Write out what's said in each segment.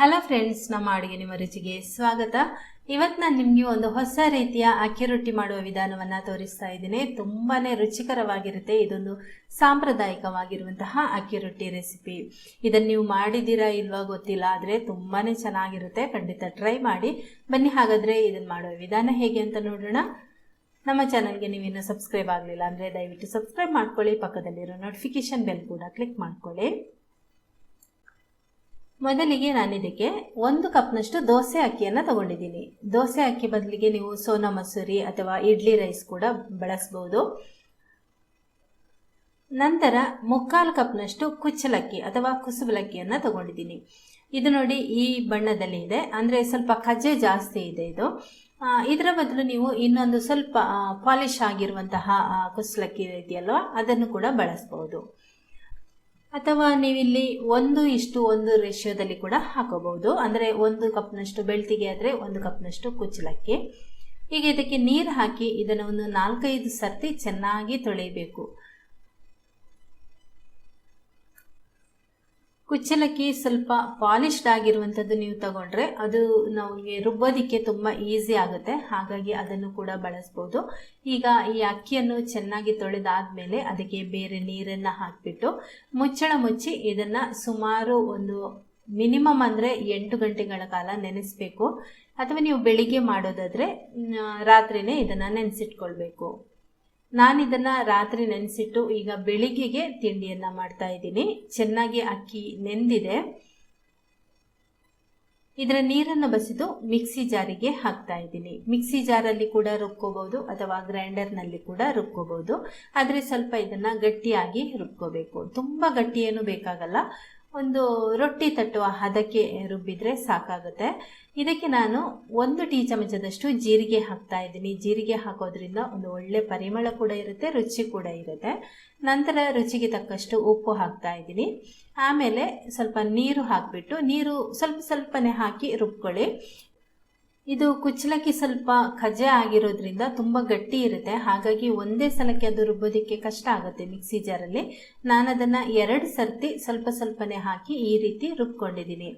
Hello friends, ನಮ್ಮ ಅಡುಗೆ ನಿಮ್ಮ ರುಚಿಗೆ ಸ್ವಾಗತ. ಇವತ್ತು ನಾನು ನಿಮಗೆ ಒಂದು ಹೊಸ ರೀತಿಯ ಅಕ್ಕಿ ರೊಟ್ಟಿ ಮಾಡುವ ವಿಧಾನವನ್ನು ತೋರಿಸ್ತಾ ಇದ್ದೀನಿ. ತುಂಬಾ ರುಚಿಕರವಾಗಿರುತ್ತೆ. ಇದೊಂದು ಸಾಂಪ್ರದಾಯಿಕವಾಗಿರುವಂತಹ ಅಕ್ಕಿ ರೊಟ್ಟಿ ರೆಸಿಪಿ. ಇದನ್ನು ನೀವು ಮಾಡಿದ್ದೀರಾ ಇಲ್ವಾ ಗೊತ್ತಿಲ್ಲ, ಆದರೆ ತುಂಬಾ ಚೆನ್ನಾಗಿರುತ್ತೆ. ಖಂಡಿತ ಟ್ರೈ ಮಾಡಿ. ಬನ್ನಿ, ಹಾಗಾದರೆ ಇದನ್ನು ಮಾಡುವ ವಿಧಾನ ಹೇಗೆ ಅಂತ ನೋಡೋಣ. ನಮ್ಮ ಚಾನಲ್ಗೆ ನೀವಿನ್ನೂ ಸಬ್ಸ್ಕ್ರೈಬ್ ಆಗಲಿಲ್ಲ ಅಂದರೆ ದಯವಿಟ್ಟು ಸಬ್ಸ್ಕ್ರೈಬ್ ಮಾಡ್ಕೊಳ್ಳಿ. ಪಕ್ಕದಲ್ಲಿರೋ ನೋಟಿಫಿಕೇಶನ್ ಬೆಲ್ ಕೂಡ ಕ್ಲಿಕ್ ಮಾಡ್ಕೊಳ್ಳಿ. ಮೊದಲಿಗೆ ನಾನು ಇದಕ್ಕೆ ಒಂದು ಕಪ್ನಷ್ಟು ದೋಸೆ ಅಕ್ಕಿಯನ್ನು ತಗೊಂಡಿದ್ದೀನಿ. ದೋಸೆ ಅಕ್ಕಿ ಬದಲಿಗೆ ನೀವು ಸೋನಾ ಮಸೂರಿ ಅಥವಾ ಇಡ್ಲಿ ರೈಸ್ ಕೂಡ ಬಳಸ್ಬೋದು. ನಂತರ ಮುಕ್ಕಾಲು ಕಪ್ನಷ್ಟು ಕುಚ್ಚಲಕ್ಕಿ ಅಥವಾ ಕುಸುಬಲಕ್ಕಿಯನ್ನು ತಗೊಂಡಿದ್ದೀನಿ. ಇದು ನೋಡಿ ಈ ಬಣ್ಣದಲ್ಲಿ ಇದೆ. ಅಂದರೆ ಸ್ವಲ್ಪ ಕಜ್ಜೆ ಜಾಸ್ತಿ ಇದೆ ಇದು. ಇದರ ಬದಲು ನೀವು ಇನ್ನೊಂದು ಸ್ವಲ್ಪ ಪಾಲಿಶ್ ಆಗಿರುವಂತಹ ಕುಸಲಕ್ಕಿ ಇದೆಯಲ್ವ, ಅದನ್ನು ಕೂಡ ಬಳಸ್ಬೋದು. ಅಥವಾ ನೀವಿಲ್ಲಿ ಒಂದು ಇಷ್ಟು ಒಂದು ರೇಷಿಯೋದಲ್ಲಿ ಕೂಡ ಹಾಕೋಬಹುದು. ಅಂದರೆ ಒಂದು ಕಪ್ನಷ್ಟು ಬೆಳ್ತಿಗೆ ಆದರೆ ಒಂದು ಕಪ್ನಷ್ಟು ಕುಚ್ಚಲಕ್ಕಿ. ಈಗ ಇದಕ್ಕೆ ನೀರು ಹಾಕಿ ಇದನ್ನು ಒಂದು ನಾಲ್ಕೈದು ಸರ್ತಿ ಚೆನ್ನಾಗಿ ತೊಳೆಯಬೇಕು. ಕುಚ್ಚಲಕ್ಕಿ ಸ್ವಲ್ಪ ಪಾಲಿಶ್ಡ್ ಆಗಿರುವಂಥದ್ದು ನೀವು ತಗೊಂಡ್ರೆ ಅದು ನಮಗೆ ರುಬ್ಬೋದಿಕ್ಕೆ ತುಂಬ ಈಸಿ ಆಗುತ್ತೆ. ಹಾಗಾಗಿ ಅದನ್ನು ಕೂಡ ಬಳಸ್ಬೋದು. ಈಗ ಈ ಅಕ್ಕಿಯನ್ನು ಚೆನ್ನಾಗಿ ತೊಳೆದಾದ್ಮೇಲೆ ಅದಕ್ಕೆ ಬೇರೆ ನೀರನ್ನು ಹಾಕಿಬಿಟ್ಟು ಮುಚ್ಚಳ ಮುಚ್ಚಿ ಇದನ್ನು ಸುಮಾರು ಒಂದು ಮಿನಿಮಮ್ ಅಂದರೆ ಎಂಟು ಗಂಟೆಗಳ ಕಾಲ ನೆನೆಸಬೇಕು. ಅಥವಾ ನೀವು ಬೆಳಿಗ್ಗೆ ಮಾಡೋದಾದರೆ ರಾತ್ರಿನೇ ಇದನ್ನು ನೆನೆಸಿಟ್ಕೊಳ್ಬೇಕು. ನಾನು ಇದನ್ನು ರಾತ್ರಿ ನೆನೆಸಿಟ್ಟು ಈಗ ಬೆಳಿಗ್ಗೆಗೆ ತಿಂಡಿಯನ್ನು ಮಾಡ್ತಾ ಇದ್ದೀನಿ. ಚೆನ್ನಾಗಿ ಅಕ್ಕಿ ನೆಂದಿದೆ. ಇದರ ನೀರನ್ನು ಬಸಿದು ಮಿಕ್ಸಿ ಜಾರಿಗೆ ಹಾಕ್ತಾ ಇದ್ದೀನಿ. ಮಿಕ್ಸಿ ಜಾರಲ್ಲಿ ಕೂಡ ರುಬ್ಕೋಬಹುದು ಅಥವಾ ಗ್ರೈಂಡರ್ನಲ್ಲಿ ಕೂಡ ರುಬ್ಕೋಬಹುದು. ಆದರೆ ಸ್ವಲ್ಪ ಇದನ್ನು ಗಟ್ಟಿಯಾಗಿ ರುಬ್ಕೋಬೇಕು. ತುಂಬ ಗಟ್ಟಿ ಏನು ಬೇಕಾಗಲ್ಲ. ಒಂದು ರೊಟ್ಟಿ ತಟ್ಟುವ ಹದಕ್ಕೆ ರುಬ್ಬಿದ್ರೆ ಸಾಕಾಗುತ್ತೆ. ಇದಕ್ಕೆ ನಾನು ಒಂದು ಟೀ ಚಮಚದಷ್ಟು ಜೀರಿಗೆ ಹಾಕ್ತಾ ಇದ್ದೀನಿ. ಜೀರಿಗೆ ಹಾಕೋದ್ರಿಂದ ಒಂದು ಒಳ್ಳೆ ಪರಿಮಳ ಕೂಡ ಇರುತ್ತೆ, ರುಚಿ ಕೂಡ ಇರುತ್ತೆ. ನಂತರ ರುಚಿಗೆ ತಕ್ಕಷ್ಟು ಉಪ್ಪು ಹಾಕ್ತಾ ಇದ್ದೀನಿ. ಆಮೇಲೆ ಸ್ವಲ್ಪ ನೀರು ಹಾಕಿಬಿಟ್ಟು, ನೀರು ಸ್ವಲ್ಪ ಸ್ವಲ್ಪನೇ ಹಾಕಿ ರುಬ್ಕೊಳ್ಳಿ. ಇದು ಕುಚ್ಚಲಕ್ಕಿ ಸ್ವಲ್ಪ ಖಜೆ ಆಗಿರೋದ್ರಿಂದ ತುಂಬ ಗಟ್ಟಿ ಇರುತ್ತೆ. ಹಾಗಾಗಿ ಒಂದೇ ಸಲಕ್ಕೆ ಅದು ರುಬ್ಬೋದಕ್ಕೆ ಕಷ್ಟ ಆಗುತ್ತೆ ಮಿಕ್ಸಿ ಜಾರಲ್ಲಿ ನಾನು ಅದನ್ನು ಎರಡು ಸರ್ತಿ ಸ್ವಲ್ಪ ಸ್ವಲ್ಪನೇ ಹಾಕಿ ಈ ರೀತಿ ರುಬ್ಕೊಂಡಿದ್ದೀನಿ.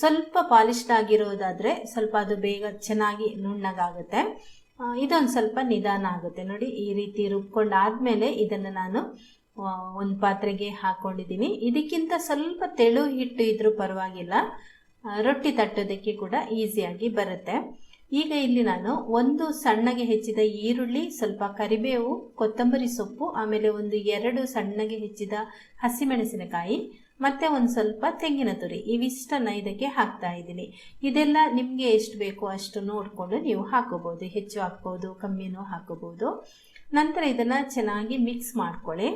ಸ್ವಲ್ಪ ಪಾಲಿಶ್ಡ್ ಆಗಿರೋದಾದರೆ ಸ್ವಲ್ಪ ಅದು ಬೇಗ ಚೆನ್ನಾಗಿ ನುಣ್ಣಗಾಗುತ್ತೆ. ಇದೊಂದು ಸ್ವಲ್ಪ ನಿಧಾನ ಆಗುತ್ತೆ. ನೋಡಿ, ಈ ರೀತಿ ರುಬ್ಕೊಂಡಾದ್ಮೇಲೆ ಇದನ್ನು ನಾನು ಒಂದು ಪಾತ್ರೆಗೆ ಹಾಕ್ಕೊಂಡಿದ್ದೀನಿ ಇದಕ್ಕಿಂತ ಸ್ವಲ್ಪ ತೆಳು ಹಿಟ್ಟು ಇದ್ರೂ ಪರವಾಗಿಲ್ಲ. ರೊಟ್ಟಿ ತಟ್ಟೋದಕ್ಕೆ ಕೂಡ ಈಸಿಯಾಗಿ ಬರುತ್ತೆ. ಈಗ ಇಲ್ಲಿ ನಾನು ಒಂದು ಸಣ್ಣಗೆ ಹೆಚ್ಚಿದ ಈರುಳ್ಳಿ, ಸ್ವಲ್ಪ ಕರಿಬೇವು, ಕೊತ್ತಂಬರಿ ಸೊಪ್ಪು, ಆಮೇಲೆ ಒಂದು ಎರಡು ಸಣ್ಣಗೆ ಹೆಚ್ಚಿದ ಹಸಿಮೆಣಸಿನಕಾಯಿ, ಮತ್ತೆ ಒಂದು ಸ್ವಲ್ಪ ತೆಂಗಿನ ತುರಿ. ಇವಿಷ್ಟನ್ನು ಇದಕ್ಕೆ ಹಾಕ್ತಾ ಇದ್ದೀನಿ. ಇದೆಲ್ಲ ನಿಮಗೆ ಎಷ್ಟು ಬೇಕೋ ಅಷ್ಟು ನೋಡಿಕೊಂಡು ನೀವು ಹಾಕೋಬೋದು. ಹೆಚ್ಚು ಹಾಕ್ಬೋದು, ಕಮ್ಮಿನೂ ಹಾಕಬಹುದು ನಂತರ ಇದನ್ನು ಚೆನ್ನಾಗಿ ಮಿಕ್ಸ್ ಮಾಡ್ಕೊಳ್ಳಿ.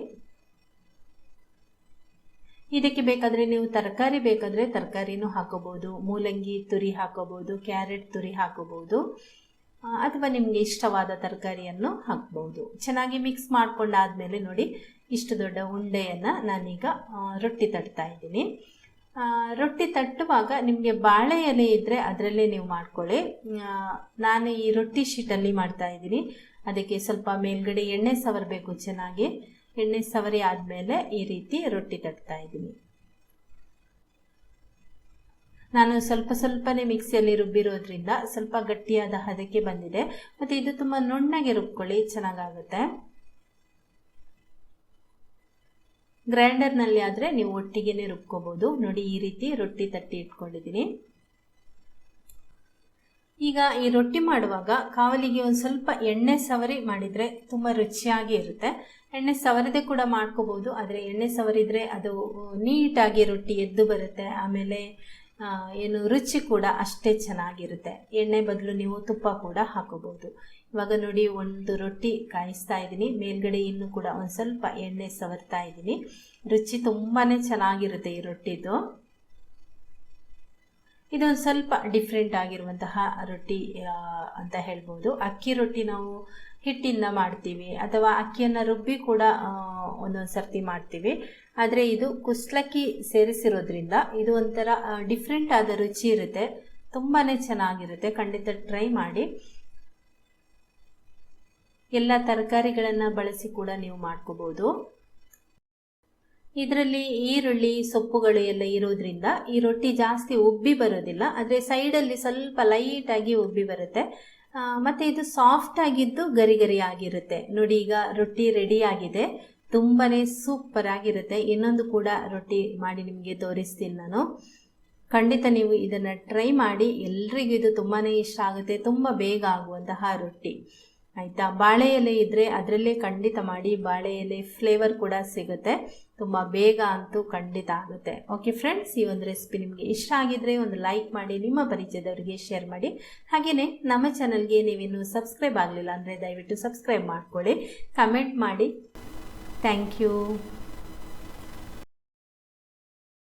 ಇದಕ್ಕೆ ಬೇಕಾದರೆ ನೀವು ತರಕಾರಿ ಬೇಕಾದರೆ ತರಕಾರಿನೂ ಹಾಕೋಬೋದು ಮೂಲಂಗಿ ತುರಿ ಹಾಕೋಬೋದು ಕ್ಯಾರೆಟ್ ತುರಿ ಹಾಕೋಬೋದು ಅಥವಾ ನಿಮಗೆ ಇಷ್ಟವಾದ ತರಕಾರಿಯನ್ನು ಹಾಕ್ಬೋದು ಚೆನ್ನಾಗಿ ಮಿಕ್ಸ್ ಮಾಡ್ಕೊಂಡಾದ್ಮೇಲೆ ನೋಡಿ, ಇಷ್ಟು ದೊಡ್ಡ ಉಂಡೆಯನ್ನು ನಾನೀಗ ರೊಟ್ಟಿ ತಟ್ತಾ ಇದ್ದೀನಿ. ರೊಟ್ಟಿ ತಟ್ಟುವಾಗ ನಿಮಗೆ ಬಾಳೆ ಎಲೆ ಇದ್ದರೆ ಅದರಲ್ಲೇ ನೀವು ಮಾಡ್ಕೊಳ್ಳಿ. ನಾನು ಈ ರೊಟ್ಟಿ ಶೀಟಲ್ಲಿ ಮಾಡ್ತಾ ಇದ್ದೀನಿ. ಅದಕ್ಕೆ ಸ್ವಲ್ಪ ಮೇಲ್ಗಡೆ ಎಣ್ಣೆ ಸವರಬೇಕು ಚೆನ್ನಾಗಿ. ಎಣ್ಣೆ ಸವರಿ ಆದಮೇಲೆ ಈ ರೀತಿ ರೊಟ್ಟಿ ತಟ್ತಾ ಇದ್ದೀನಿ. ನಾನು ಸ್ವಲ್ಪ ಸ್ವಲ್ಪನೇ ಮಿಕ್ಸಿಯಲ್ಲಿ ರುಬ್ಬಿರೋದ್ರಿಂದ ಸ್ವಲ್ಪ ಗಟ್ಟಿಯಾದ ಹದಕ್ಕೆ ಬಂದಿದೆ. ಮತ್ತು ಇದು ತುಂಬ ನುಣ್ಣಗೆ ರುಬ್ಕೊಳ್ಳಿ, ಚೆನ್ನಾಗಾಗುತ್ತೆ. ಗ್ರೈಂಡರ್ನಲ್ಲಿ ಆದರೆ ನೀವು ಒಟ್ಟಿಗೆನೇ ರುಬ್ಕೋಬೋದು. ನೋಡಿ, ಈ ರೀತಿ ರೊಟ್ಟಿ ತಟ್ಟಿ ಇಟ್ಕೊಂಡಿದ್ದೀನಿ. ಈಗ ಈ ರೊಟ್ಟಿ ಮಾಡುವಾಗ ಕಾವಲಿಗೆ ಒಂದು ಸ್ವಲ್ಪ ಎಣ್ಣೆ ಸವರಿ ಮಾಡಿದರೆ ತುಂಬ ರುಚಿಯಾಗಿ ಇರುತ್ತೆ. ಎಣ್ಣೆ ಸವರದೆ ಕೂಡ ಮಾಡ್ಕೋಬೋದು ಆದರೆ ಎಣ್ಣೆ ಸವರಿದ್ರೆ ಅದು ನೀಟಾಗಿ ರೊಟ್ಟಿ ಎದ್ದು ಬರುತ್ತೆ, ಆಮೇಲೆ ಏನು ರುಚಿ ಕೂಡ ಅಷ್ಟೇ ಚೆನ್ನಾಗಿರುತ್ತೆ. ಎಣ್ಣೆ ಬದಲು ನೀವು ತುಪ್ಪ ಕೂಡ ಹಾಕೋಬೋದು ಇವಾಗ ನೋಡಿ, ಒಂದು ರೊಟ್ಟಿ ಕಾಯಿಸ್ತಾ ಇದ್ದೀನಿ. ಮೇಲ್ಗಡೆ ಇನ್ನೂ ಕೂಡ ಒಂದು ಸ್ವಲ್ಪ ಎಣ್ಣೆ ಸವರ್ತಾ ಇದ್ದೀನಿ. ರುಚಿ ತುಂಬಾ ಚೆನ್ನಾಗಿರುತ್ತೆ ಈ ರೊಟ್ಟಿದು. ಇದೊಂದು ಸ್ವಲ್ಪ ಡಿಫ್ರೆಂಟ್ ಆಗಿರುವಂತಹ ರೊಟ್ಟಿ ಅಂತ ಹೇಳ್ಬೋದು. ಅಕ್ಕಿ ರೊಟ್ಟಿ ನಾವು ಹಿಟ್ಟಿಂದ ಮಾಡ್ತೀವಿ, ಅಥವಾ ಅಕ್ಕಿಯನ್ನು ರುಬ್ಬಿ ಕೂಡ ಒಂದೊಂದು ಸರ್ತಿ ಮಾಡ್ತೀವಿ. ಆದರೆ ಇದು ಕುಸ್ಲಕ್ಕಿ ಸೇರಿಸಿರೋದ್ರಿಂದ ಇದು ಒಂಥರ ಡಿಫ್ರೆಂಟ್ ಆದ ರುಚಿ ಇರುತ್ತೆ. ತುಂಬಾ ಚೆನ್ನಾಗಿರುತ್ತೆ. ಖಂಡಿತ ಟ್ರೈ ಮಾಡಿ. ಎಲ್ಲ ತರಕಾರಿಗಳನ್ನು ಬಳಸಿ ಕೂಡ ನೀವು ಮಾಡ್ಕೋಬೋದು. ಇದರಲ್ಲಿ ಈರುಳ್ಳಿ, ಸೊಪ್ಪುಗಳು ಎಲ್ಲ ಇರೋದ್ರಿಂದ ಈ ರೊಟ್ಟಿ ಜಾಸ್ತಿ ಉಬ್ಬಿ ಬರೋದಿಲ್ಲ. ಆದರೆ ಸೈಡಲ್ಲಿ ಸ್ವಲ್ಪ ಲೈಟಾಗಿ ಉಬ್ಬಿ ಬರುತ್ತೆ. ಮತ್ತು ಇದು ಸಾಫ್ಟ್ ಆಗಿದ್ದು ಗರಿ ಗರಿ ಆಗಿರುತ್ತೆ. ನೋಡಿ, ಈಗ ರೊಟ್ಟಿ ರೆಡಿ ಆಗಿದೆ. ತುಂಬಾನೇ ಸೂಪರ್ ಆಗಿರುತ್ತೆ. ಇನ್ನೊಂದು ಕೂಡ ರೊಟ್ಟಿ ಮಾಡಿ ನಿಮಗೆ ತೋರಿಸ್ತೀನಿ ನಾನು. ಖಂಡಿತ ನೀವು ಇದನ್ನು ಟ್ರೈ ಮಾಡಿ. ಎಲ್ರಿಗೂ ಇದು ತುಂಬಾ ಇಷ್ಟ ಆಗುತ್ತೆ. ತುಂಬ ಬೇಗ ಆಗುವಂತಹ ರೊಟ್ಟಿ. ಆಯಿತಾ? ಬಾಳೆ ಎಲೆ ಇದ್ದರೆ ಅದರಲ್ಲೇ ಖಂಡಿತ ಮಾಡಿ ಬಾಳೆ ಎಲೆ ಫ್ಲೇವರ್ ಕೂಡ ಸಿಗುತ್ತೆ. ತುಂಬ ಬೇಗ ಅಂತೂ ಖಂಡಿತ ಆಗುತ್ತೆ. ಓಕೆ ಫ್ರೆಂಡ್ಸ್ ಈ ಒಂದು ರೆಸಿಪಿ ನಿಮಗೆ ಇಷ್ಟ ಆಗಿದ್ರೆ ಒಂದು ಲೈಕ್ ಮಾಡಿ, ನಿಮ್ಮ ಪರಿಚಯದವರಿಗೆ ಶೇರ್ ಮಾಡಿ. ಹಾಗೆಯೇ ನಮ್ಮ ಚಾನಲ್ಗೆ ನೀವಿನ್ನೂ ಸಬ್ಸ್ಕ್ರೈಬ್ ಆಗಲಿಲ್ಲ ಅಂದರೆ ದಯವಿಟ್ಟು ಸಬ್ಸ್ಕ್ರೈಬ್ ಮಾಡ್ಕೊಳ್ಳಿ. ಕಮೆಂಟ್ ಮಾಡಿ. Thank you